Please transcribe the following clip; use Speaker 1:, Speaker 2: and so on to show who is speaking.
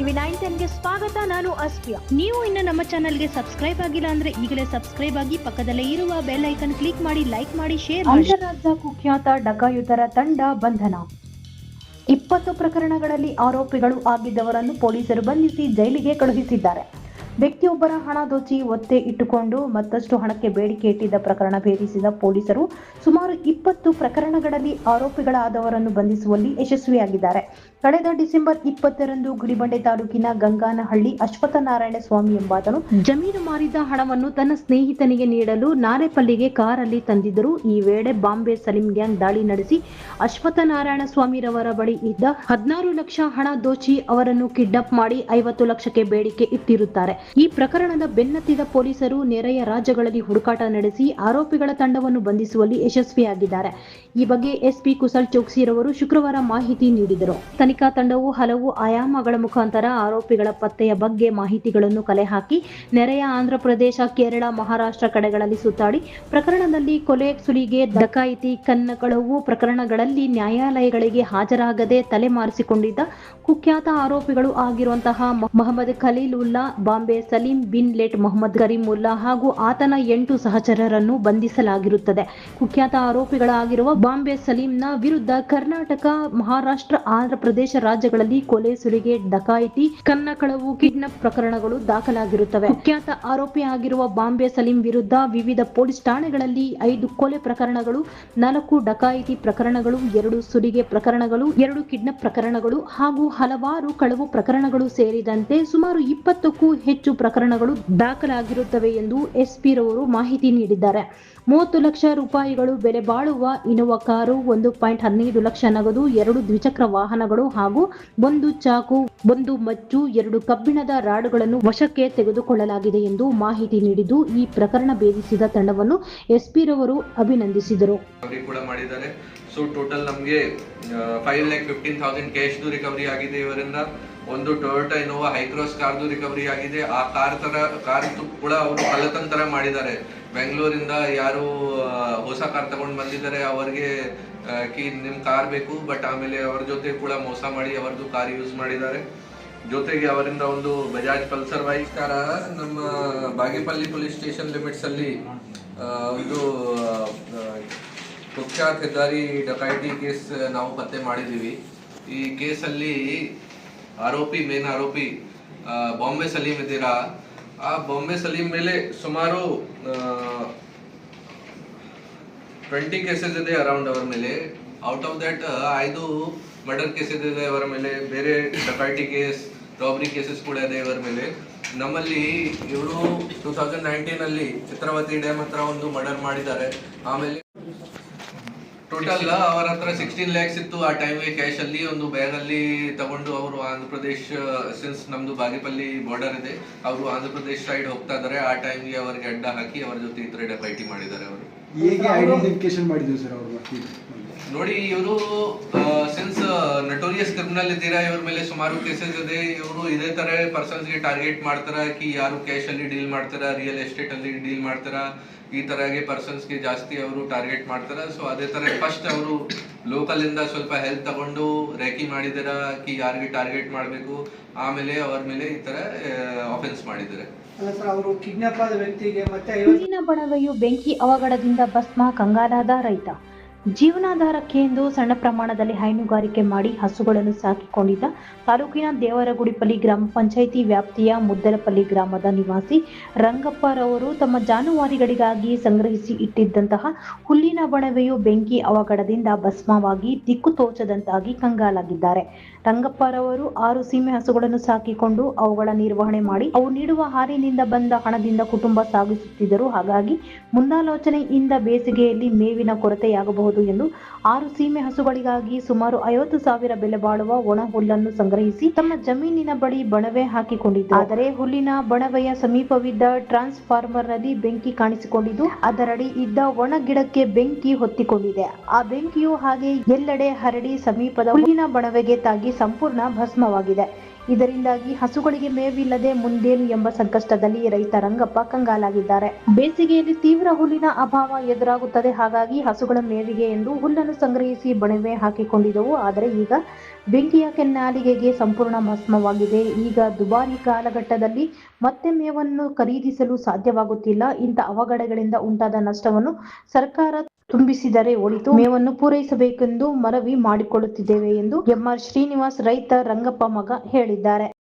Speaker 1: TV nine ಟೆನ್ಗೆ ಸ್ವಾಗತ, ನಾನು ಅಸ್ಪಿಯಾ ನೀವು ಇನ್ನು ನಮ್ಮ ಚಾನಲ್ಗೆ ಸಬ್ಸ್ಕ್ರೈಬ್ ಆಗಿಲ್ಲ ಅಂದ್ರೆ ಈಗಲೇ ಸಬ್ಸ್ಕ್ರೈಬ್ ಆಗಿ ಪಕ್ಕದಲ್ಲೇ ಇರುವ ಬೆಲ್ ಐಕನ್ ಕ್ಲಿಕ್ ಮಾಡಿ, ಲೈಕ್ ಮಾಡಿ, ಶೇರ್ ಮಾಡಿ.
Speaker 2: ಅಂತರ್ರಾಜ್ಯ ಕುಖ್ಯಾತ ಡಕಾಯುತರ ತಂಡ ಬಂಧನ. ಇಪ್ಪತ್ತು ಪ್ರಕರಣಗಳಲ್ಲಿ ಆರೋಪಿಗಳು ಆಗಿದ್ದವರನ್ನು ಪೊಲೀಸರು ಬಂಧಿಸಿ ಜೈಲಿಗೆ ಕಳುಹಿಸಿದ್ದಾರೆ. ವ್ಯಕ್ತಿಯೊಬ್ಬರ ಹಣ ದೋಚಿ ಒತ್ತೆ ಇಟ್ಟುಕೊಂಡು ಮತ್ತಷ್ಟು ಹಣಕ್ಕೆ ಬೇಡಿಕೆ ಇಟ್ಟಿದ್ದ ಪ್ರಕರಣ ಭೇದಿಸಿದ ಪೊಲೀಸರು ಸುಮಾರು ಇಪ್ಪತ್ತು ಪ್ರಕರಣಗಳಲ್ಲಿ ಆರೋಪಿಗಳಾದವರನ್ನು ಬಂಧಿಸುವಲ್ಲಿ ಯಶಸ್ವಿಯಾಗಿದ್ದಾರೆ. ಕಳೆದ ಡಿಸೆಂಬರ್ ಇಪ್ಪತ್ತರಂದು ಗುಡಿಬಂಡೆ ತಾಲೂಕಿನ ಗಂಗಾನಹಳ್ಳಿ ಅಶ್ವತ್ಥನಾರಾಯಣ ಸ್ವಾಮಿ ಎಂಬಾತನು ಜಮೀನು ಮಾರಿದ ಹಣವನ್ನು ತನ್ನ ಸ್ನೇಹಿತನಿಗೆ ನೀಡಲು ನಾರೆಪಲ್ಲಿಗೆ ಕಾರಲ್ಲಿ ತಂದಿದ್ದರು. ಈ ವೇಳೆ ಬಾಂಬೆ ಸಲೀಂ ಗ್ಯಾಂಗ್ ದಾಳಿ ನಡೆಸಿ ಅಶ್ವತ್ಥನಾರಾಯಣ ಸ್ವಾಮಿರವರ ಬಳಿ ಇದ್ದ ಹದಿನಾರು ಲಕ್ಷ ಹಣ ದೋಚಿ ಅವರನ್ನು ಕಿಡ್ನಾಪ್ ಮಾಡಿ ಐವತ್ತು ಲಕ್ಷಕ್ಕೆ ಬೇಡಿಕೆ ಇಟ್ಟಿರುತ್ತಾರೆ. ಈ ಪ್ರಕರಣದ ಬೆನ್ನತ್ತಿದ ಪೊಲೀಸರು ನೆರೆಯ ರಾಜ್ಯಗಳಲ್ಲಿ ಹುಡುಕಾಟ ನಡೆಸಿ ಆರೋಪಿಗಳ ತಂಡವನ್ನು ಬಂಧಿಸುವಲ್ಲಿ ಯಶಸ್ವಿಯಾಗಿದ್ದಾರೆ. ಈ ಬಗ್ಗೆ ಎಸ್ಪಿ ಕುಶಲ್ ಚೋಕ್ಸಿರವರು ಶುಕ್ರವಾರ ಮಾಹಿತಿ ನೀಡಿದರು. ತನಿಖಾ ತಂಡವು ಹಲವು ಆಯಾಮಗಳ ಮುಖಾಂತರ ಆರೋಪಿಗಳ ಪತ್ತೆಯ ಬಗ್ಗೆ ಮಾಹಿತಿಗಳನ್ನು ಕಲೆ ಹಾಕಿ ನೆರೆಯ ಆಂಧ್ರಪ್ರದೇಶ ಕೇರಳ, ಮಹಾರಾಷ್ಟ್ರ ಕಡೆಗಳಲ್ಲಿ ಸುತ್ತಾಡಿ, ಪ್ರಕರಣದಲ್ಲಿ ಕೊಲೆ, ಸುಲಿಗೆ, ಡಕಾಯಿತಿ, ಕನ್ನಕಳವು ಪ್ರಕರಣಗಳಲ್ಲಿ ನ್ಯಾಯಾಲಯಗಳಿಗೆ ಹಾಜರಾಗದೆ ತಲೆಮಾರಿಸಿಕೊಂಡಿದ್ದ ಕುಖ್ಯಾತ ಆರೋಪಿಗಳು ಆಗಿರುವಂತಹ ಮೊಹಮ್ಮದ್ ಖಲೀಲ್ ಉಲ್ಲಾ ಬಾಂಬೆ ಸಲೀಂ ಬಿನ್ ಲೇಟ್ ಮೊಹಮ್ಮದ್ ಕರೀಮುಲ್ಲಾ ಹಾಗೂ ಆತನ ಎಂಟು ಸಹಚರರನ್ನು ಬಂಧಿಸಲಾಗಿರುತ್ತದೆ. ಕುಖ್ಯಾತ ಆರೋಪಿಗಳಾಗಿರುವ ಬಾಂಬೆ ಸಲೀಂನ ವಿರುದ್ಧ ಕರ್ನಾಟಕ, ಮಹಾರಾಷ್ಟ್ರ ಆಂಧ್ರಪ್ರದೇಶ ರಾಜ್ಯಗಳಲ್ಲಿ ಕೊಲೆ ಸುರಿಗೆ ಡಕಾಯಿತಿ, ಕನ್ನಕಳವು, ಕಿಡ್ನಾಪ್ ಪ್ರಕರಣಗಳು ದಾಖಲಾಗಿರುತ್ತವೆ. ಕುಖ್ಯಾತ ಆರೋಪಿ ಆಗಿರುವ ಬಾಂಬೆ ಸಲೀಂ ವಿರುದ್ಧ ವಿವಿಧ ಪೊಲೀಸ್ ಠಾಣೆಗಳಲ್ಲಿ ಐದು ಕೊಲೆ ಪ್ರಕರಣಗಳು, ನಾಲ್ಕು ಡಕಾಯಿತಿ ಪ್ರಕರಣಗಳು, ಎರಡು ಸುರಿಗೆ ಪ್ರಕರಣಗಳು, ಎರಡು ಕಿಡ್ನಾಪ್ ಪ್ರಕರಣಗಳು ಹಾಗೂ ಹಲವಾರು ಕಳವು ಪ್ರಕರಣಗಳು ಸೇರಿದಂತೆ ಸುಮಾರು ಇಪ್ಪತ್ತಕ್ಕೂ ಹೆಚ್ಚು ಪ್ರಕರಣಗಳು ದಾಖಲಾಗಿರುತ್ತವೆ ಎಂದು ಎಸ್ಪಿ ರವರು ಮಾಹಿತಿ ನೀಡಿದ್ದಾರೆ. ಮೂವತ್ತು ಲಕ್ಷ ರೂಪಾಯಿಗಳು ಬೆಲೆ ಬಾಳುವ ಇನೋವಾ ಕಾರು ಒಂದು ಪಾಯಿಂಟ್ ಹದಿನೈದು ಲಕ್ಷ ನಗದು, ಎರಡು ದ್ವಿಚಕ್ರ ವಾಹನಗಳು ಹಾಗೂ ಒಂದು ಚಾಕು, ಒಂದು ಮಚ್ಚು, ಎರಡು ಕಬ್ಬಿಣದ ರಾಡುಗಳನ್ನು ವಶಕ್ಕೆ ತೆಗೆದುಕೊಳ್ಳಲಾಗಿದೆ ಎಂದು ಮಾಹಿತಿ ನೀಡಿದ್ದು, ಈ ಪ್ರಕರಣ ಭೇದಿಸಿದ ತಂಡವನ್ನು ಎಸ್ಪಿ ರವರು ಅಭಿನಂದಿಸಿದರು
Speaker 3: ಸೊ ಟೋಟಲ್ ನಮಗೆ ಫೈವ್ ಲ್ಯಾಕ್ ಫಿಫ್ಟೀನ್ ತೌಸಂಡ್ ಕ್ಯಾಶ್ದು ರಿಕವರಿ ಆಗಿದೆ ಇವರಿಂದ. ಒಂದು ಟೊಯೋಟಾ ಇನೋವಾ ಹೈಕ್ರಾಸ್ ಕಾರ್ದು ರಿಕವರಿ ಆಗಿದೆ. ಆ ಕಾರ್ ತರ ಕಾರ್ ಕೂಡ ಅವರು ಕಳ್ಳತನ ತರ ಮಾಡಿದ್ದಾರೆ. ಬೆಂಗಳೂರಿಂದ ಯಾರು ಹೊಸ ಕಾರ್ ತಗೊಂಡ್ ಬಂದಿದ್ದಾರೆ, ಅವರಿಗೆ ಕಿ, ನಿಮ್ ಕಾರ್ ಬೇಕು ಬಟ್ ಆಮೇಲೆ ಅವ್ರ ಜೊತೆ ಕೂಡ ಮೋಸ ಮಾಡಿ ಅವರದು ಕಾರ್ ಯೂಸ್ ಮಾಡಿದ್ದಾರೆ. ಜೊತೆಗೆ ಅವರಿಂದ ಒಂದು ಬಜಾಜ್ ಪಲ್ಸರ್ ಬೈಕ್ ಕಾರ ನಮ್ಮ ಬಾಗೇಪಲ್ಲಿ ಪೊಲೀಸ್ ಸ್ಟೇಷನ್ ಲಿಮಿಟ್ಸ್ ಅಲ್ಲಿ ಒಂದು ಕುಖ್ಯಾತ ಹೆದ್ದಾರಿ ಡಕಾಯಿತಿ ಕೇಸ್ ನಾವು ಪತ್ತೆ ಮಾಡಿದ್ದೀವಿ. ಈ ಕೇಸಲ್ಲಿ ಆರೋಪಿ ಮೇನ್ ಆರೋಪಿ ಬಾಂಬೆ ಸಲೀಂ ಇದ್ದೀರಾ? ಆ ಬಾಂಬೆ ಸಲೀಂ ಮೇಲೆ ಸುಮಾರು ಟ್ವೆಂಟಿ ಕೇಸಸ್ ಇದೆ ಅರೌಂಡ್ ಅವರ ಮೇಲೆ. ಔಟ್ ಆಫ್ ದಟ್ ಐದು ಮರ್ಡರ್ ಕೇಸಸ್ ಇದೆ ಅವರ ಮೇಲೆ. ಬೇರೆ ಡಕಾಯಿಟಿ ಕೇಸ್ ರಾಬರಿ ಕೇಸಸ್ ಕೂಡ ಇದೆ ಇವರ ಮೇಲೆ. ನಮ್ಮಲ್ಲಿ ಇವರು ಟೂ ತೌಸಂಡ್ ನೈನ್ಟೀನಲ್ಲಿ ಚಿತ್ರವತಿ ಡ್ಯಾಮ್ ಹತ್ರ ಒಂದು ಮರ್ಡರ್ ಮಾಡಿದ್ದಾರೆ. ಆಮೇಲೆ ಟೋಟಲ್ ಅವರ ಹತ್ರ ಸಿಕ್ಸ್ಟೀನ್ ಲ್ಯಾಕ್ಸ್ ಇತ್ತು. ಆ ಟೈಮ್ಗೆ ಕ್ಯಾಶ್ ಅಲ್ಲಿ ಒಂದು ಬ್ಯಾಗ್ ಅಲ್ಲಿ ತಗೊಂಡು ಅವರು ಆಂಧ್ರ ಪ್ರದೇಶ್ ಸಿನ್ಸ್ ನಮ್ದು ಬಾಗೇಪಲ್ಲಿ ಬಾರ್ಡರ್ ಇದೆ ಅವರು ಆಂಧ್ರ ಪ್ರದೇಶ್ ಸೈಡ್ ಹೋಗ್ತಾ ಇದಾರೆ. ಆ ಟೈಮ್ಗೆ ಅವರಿಗೆ ಅಡ್ಡ ಹಾಕಿ ಅವರ ಜೊತೆ ಈ ತರ ಮಾಡಿದ್ದಾರೆ ಅವರು.
Speaker 4: ಹೇಗೆ ಐಡೆಂಟಿಫಿಕೇಶನ್ ಮಾಡಿದ್ವಿ ಸರ್ ಅವ್ರ?
Speaker 3: ನೋಡಿ ಇವರು ಸಿನ್ಸ್ ನಟೋರಿಯಸ್ ಕ್ರಿಮಿನಲ್ ಇದ್ದೀರಾ ಇವ್ರ ಮೇಲೆ ಸುಮಾರು ಕೇಸಸ್ ಇದೆ. ಇವರು ಇದೇ ತರ ಪರ್ಸನ್ಸ್ಗೆ ಟಾರ್ಗೆಟ್ ಮಾಡ್ತಾರ ಕಿ ಯಾರು ಕ್ಯಾಶ್ ಅಲ್ಲಿ ಡೀಲ್ ಮಾಡ್ತಾರ ರಿಯಲ್ ಎಸ್ಟೇಟ್ ಅಲ್ಲಿ ಡೀಲ್ ಮಾಡ್ತಾರ ಈ ತರಗೆ ಪರ್ಸನ್ಸ್ಗೆ ಜಾಸ್ತಿ ಅವರು ಟಾರ್ಗೆಟ್ ಮಾಡ್ತಾರ. ಸೊ ಅದೇ ತರ ಫಸ್ಟ್ ಅವರು ಲೋಕಲ್ ಇಂದ ಸ್ವಲ್ಪ ಹೆಲ್ಪ್ ತಗೊಂಡು ರೇಕಿ ಮಾಡಿದಾರ ಕಿ ಯಾರಿಗೆ ಟಾರ್ಗೆಟ್ ಮಾಡಬೇಕು ಆಮೇಲೆ ಅವ್ರ ಮೇಲೆ ಈ ತರ ಆಫೆನ್ಸ್ ಮಾಡಿದ್ದಾರೆ
Speaker 5: ಅಲ್ಲ ಸರ್ ಅವರು ಕಿಡ್ನಾಪ್ ಆದ ವ್ಯಕ್ತಿಗೆ ಮತ್ತೆ ಐವತ್ತು
Speaker 2: ಹುಲ್ಲಿನ ಬಣವೆಯು ಬೆಂಕಿ ಅವಘಡದಿಂದ ಭಸ್ಮ ಕಂಗಾಲಾದ ರೈತ. ಜೀವನಾಧಾರಕ್ಕೆ ಎಂದು ಸಣ್ಣ ಪ್ರಮಾಣದಲ್ಲಿ ಹೈನುಗಾರಿಕೆ ಮಾಡಿ ಹಸುಗಳನ್ನು ಸಾಕಿಕೊಂಡಿದ್ದ ತಾಲೂಕಿನ ದೇವರಗುಡಿಪಲ್ಲಿ ಗ್ರಾಮ ಪಂಚಾಯಿತಿ ವ್ಯಾಪ್ತಿಯ ಮುದ್ದಲಪಲ್ಲಿ ಗ್ರಾಮದ ನಿವಾಸಿ ರಂಗಪ್ಪರವರು ತಮ್ಮ ಜಾನುವಾರುಗಳಿಗಾಗಿ ಸಂಗ್ರಹಿಸಿ ಇಟ್ಟಿದ್ದಂತಹ ಹುಲ್ಲಿನ ಬಣವೆಯು ಬೆಂಕಿ ಅವಘಡದಿಂದ ಭಸ್ಮವಾಗಿ ದಿಕ್ಕು ತೋಚದಂತಾಗಿ ಕಂಗಾಲಾಗಿದ್ದಾರೆ. ರಂಗಪ್ಪರವರು ಆರು ಸೀಮೆ ಹಸುಗಳನ್ನು ಸಾಕಿಕೊಂಡು ಅವುಗಳ ನಿರ್ವಹಣೆ ಮಾಡಿ ಅವು ನೀಡುವ ಹಾಲಿನಿಂದ ಬಂದ ಹಣದಿಂದ ಕುಟುಂಬ ಸಾಗಿಸುತ್ತಿದ್ದರು. ಹಾಗಾಗಿ ಮುಂದಾಲೋಚನೆಯಿಂದ ಬೇಸಿಗೆಯಲ್ಲಿ ಮೇವಿನ ಕೊರತೆಯಾಗಬಹುದು ಎಂದು ಆರು ಸೀಮೆ ಹಸುಗಳಿಗಾಗಿ ಸುಮಾರು ಐವತ್ತು ಸಾವಿರ ಬೆಲೆ ಬಾಳುವ ಒಣ ಹುಲ್ಲನ್ನು ಸಂಗ್ರಹಿಸಿ ತಮ್ಮ ಜಮೀನಿನ ಬಳಿ ಬಣವೆ ಹಾಕಿಕೊಂಡಿದ್ದು ಆದರೆ ಹುಲ್ಲಿನ ಬಣವೆಯ ಸಮೀಪವಿದ್ದ ಟ್ರಾನ್ಸ್ಫಾರ್ಮರ್ನಲ್ಲಿ ಬೆಂಕಿ ಕಾಣಿಸಿಕೊಂಡಿದ್ದು, ಅದರಡಿ ಇದ್ದ ಒಣ ಗಿಡಕ್ಕೆ ಬೆಂಕಿ ಹೊತ್ತಿಕೊಂಡಿದೆ. ಆ ಬೆಂಕಿಯು ಹಾಗೆ ಎಲ್ಲೆಡೆ ಹರಡಿ ಸಮೀಪದ ಹುಲ್ಲಿನ ಬಣವೆಗೆ ತಾಗಿ ಸಂಪೂರ್ಣ ಭಸ್ಮವಾಗಿದೆ. ಇದರಿಂದಾಗಿ ಹಸುಗಳಿಗೆ ಮೇವಿಲ್ಲದೆ ಮುಂದೇನು ಎಂಬ ಸಂಕಷ್ಟದಲ್ಲಿ ರೈತ ರಂಗಪ್ಪ ಕಂಗಾಲಾಗಿದ್ದಾರೆ. ಬೇಸಿಗೆಯಲ್ಲಿ ತೀವ್ರ ಹುಲ್ಲಿನ ಅಭಾವ ಎದುರಾಗುತ್ತದೆ. ಹಾಗಾಗಿ ಹಸುಗಳ ಮೇವಿಗೆ ಎಂದು ಹುಲ್ಲನ್ನು ಸಂಗ್ರಹಿಸಿ ಬಣವೆ ಹಾಕಿಕೊಂಡಿದ್ದವು. ಆದರೆ ಈಗ ಬೆಂಕಿಯ ಕೆನ್ನಾಲಿಗೆಗೆ ಸಂಪೂರ್ಣ ಭಸ್ಮವಾಗಿದೆ ಈಗ ದುಬಾರಿ ಕಾಲಘಟ್ಟದಲ್ಲಿ ಮತ್ತೆ ಮೇವನ್ನು ಖರೀದಿಸಲು ಸಾಧ್ಯವಾಗುತ್ತಿಲ್ಲ. ಇಂಥ ಅವಘಡಗಳಿಂದ ಉಂಟಾದ ನಷ್ಟವನ್ನು ಸರ್ಕಾರ ತುಂಬಿಸಿದರೆ ಒಳಿತು ಮೇವನ್ನು ಪೂರೈಸಬೇಕೆಂದು ಮನವಿ ಮಾಡಿಕೊಳ್ಳುತ್ತಿದ್ದೇವೆ ಎಂದು ಎಂಆರ್ ಶ್ರೀನಿವಾಸ್ ರೈತ ರಂಗಪ್ಪ ಮಗ ಹೇಳಿದ್ದಾರೆ.